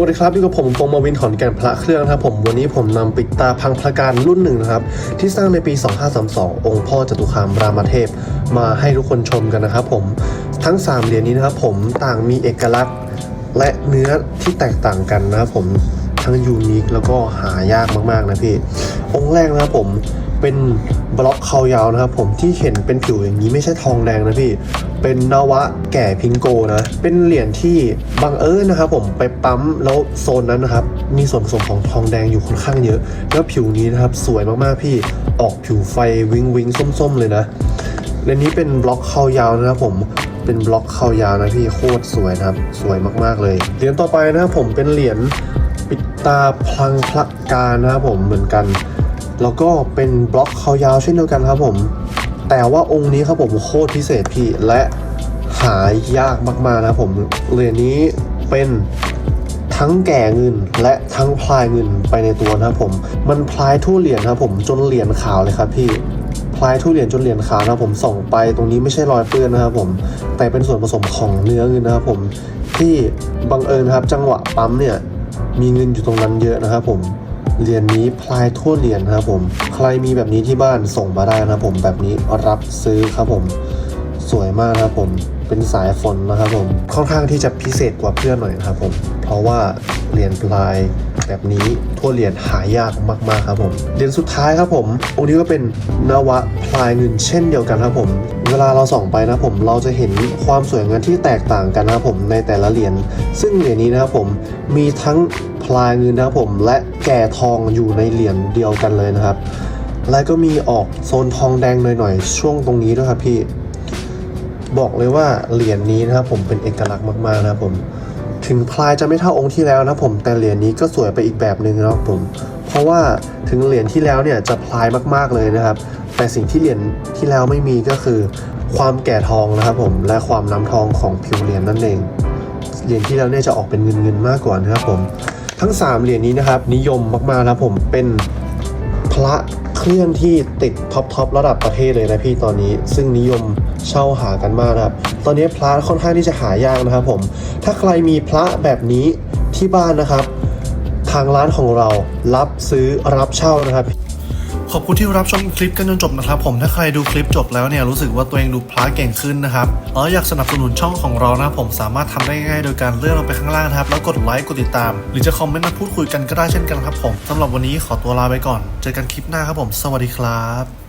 วัสดีครับอยู่กับผมปงมาวินขอนแก่นพระเครื่องนะครับผมวันนี้ผมนำปิดตาพังพระการรุ่นหนึ่งนะครับ ที่สร้างในปี 2532 องค์พ่อจตุคามรามเทพ มาให้ทุกคนชมกันนะครับผมทั้ง 3 เหรียญนี้นะครับผมต่างมีเอกลักษณ์ และเนื้อที่แตกต่างกันนะครับผมทั้งยูนิคแล้วก็หายากมากๆนะพี่องค์แรกนะครับผม เป็นบล็อกเขายาวนะครับผมที่เห็นเป็นผิวอย่างนี้ไม่ใช่ทองแดงนะพี่ เป็นนวะแก่พิงโกนะ เป็นเหรียญที่บังเอิญนะครับผมไปปั๊มแล้วโซนนั้นนะครับ มีส่วนผสมของทองแดงอยู่ค่อนข้างเยอะ แล้วผิวนี้นะครับสวยมากๆพี่ออกผิวไฟวิงวิงส้มๆเลยนะในนี้เป็นบล็อกเขายาวนะครับผมเป็นบล็อกเขายาวนะพี่โคตรสวยนะครับสวยมากๆเลยเหรียญต่อไปนะครับผมเป็นเหรียญปิดตาพลังพระการนะครับผมเหมือนกัน แล้วก็เป็นบล็อกเขายาวเช่นเดียวกันครับผม แต่ว่าองค์นี้ครับผมโคตรพิเศษพี่และหายากมากๆนะครับผมเหรียญนี้เป็นทั้งแก่เงินและทั้งพลายเงินไปในตัวนะครับผม มันพลายทั่วเหรียญครับผมจนเหรียญขาวเลยครับพี่พลายทุเรียนจนเหรียญขาวนะครับผมส่องไปตรงนี้ไม่ใช่รอยเปื้อนนะครับผม แต่เป็นส่วนผสมของเนื้อเงินนะครับผมที่บังเอิญครับจังหวะปั๊มเนี่ยมีเงินอยู่ตรงนั้นเยอะนะครับผม เหรียญนี้พลายทั่วเหรียญนะครับผม ใครมีแบบนี้ที่บ้านส่งมาได้นะครับผมแบบนี้รับซื้อครับผม สวยมากนะครับผมเป็นสายฝนนะครับผมค่อนข้างที่จะพิเศษกว่าเพื่อนหน่อยนะครับผม เพราะว่า เหรียญปลายแบบนี้ทั่วเหรียญหายากมากๆครับผมเหรียญสุดท้ายครับผมองค์นี้ก็เป็นนวะพลายเงินเช่นเดียวกันครับผม เวลาเราส่องไปนะผมเราจะเห็นความสวยงามที่แตกต่างกันนะครับผมในแต่ละเหรียญซึ่งเหรียญนี้นะครับผมมีทั้งพลายเงินนะครับผมและแก่ทองอยู่ในเหรียญเดียวกันเลยนะครับและก็มีออกโซนทองแดงหน่อยๆ ช่วงตรงนี้ด้วยครับพี่ บอกเลยว่าเหรียญนี้นะครับผมเป็นเอกลักษณ์มากๆนะครับผม ถึงพลายจะไม่เท่าองค์ที่แล้วนะผมแต่เหรียญนี้ก็สวยไปอีกแบบหนึ่งนะครับผมเพราะว่าถึงเหรียญที่แล้วเนี่ยจะพลายมากๆเลยนะครับ แต่สิ่งที่เหรียญที่แล้วไม่มีก็คือ ความแก่ทองนะครับผมและความน้ำทองของผิวเหรียญนั่นเองเหรียญที่แล้วเนี่ยจะออกเป็นเงินเงินๆมากกว่านะครับผมทั้ง 3 เหรียญนี้นะครับนิยมมากๆนะผมเป็นพระ ลื่อนที่ติดท็อปทอประดับประเทศเลยนะพี่ตอนนี้ ซึ่งนิยมเช่าหากันมากนะครับ ตอนนี้พระค่อนข้างที่จะหายากนะครับผม ถ้าใครมีพระแบบนี้ที่บ้านนะครับ ทางร้านของเรารับซื้อรับเช่านะครับ ขอบคุณที่รับชมคลิปกันจนจบนะครับผมถ้าใครดูคลิปจบแล้วเนี่ยรู้สึกว่าตัวเองดูพลาเก่งขึ้นนะครับแล้วอยากสนับสนุนช่องของเรานะผมสามารถทำได้ง่ายๆโดยการเลื่อนลงไปข้างล่างนะครับแล้วกดไลค์กดติดตาม หรือจะคอมเมนต์มาพูดคุยกันก็ได้เช่นกันครับผมสำหรับวันนี้ขอตัวลาไปก่อน เจอกันคลิปหน้าครับผม สวัสดีครับ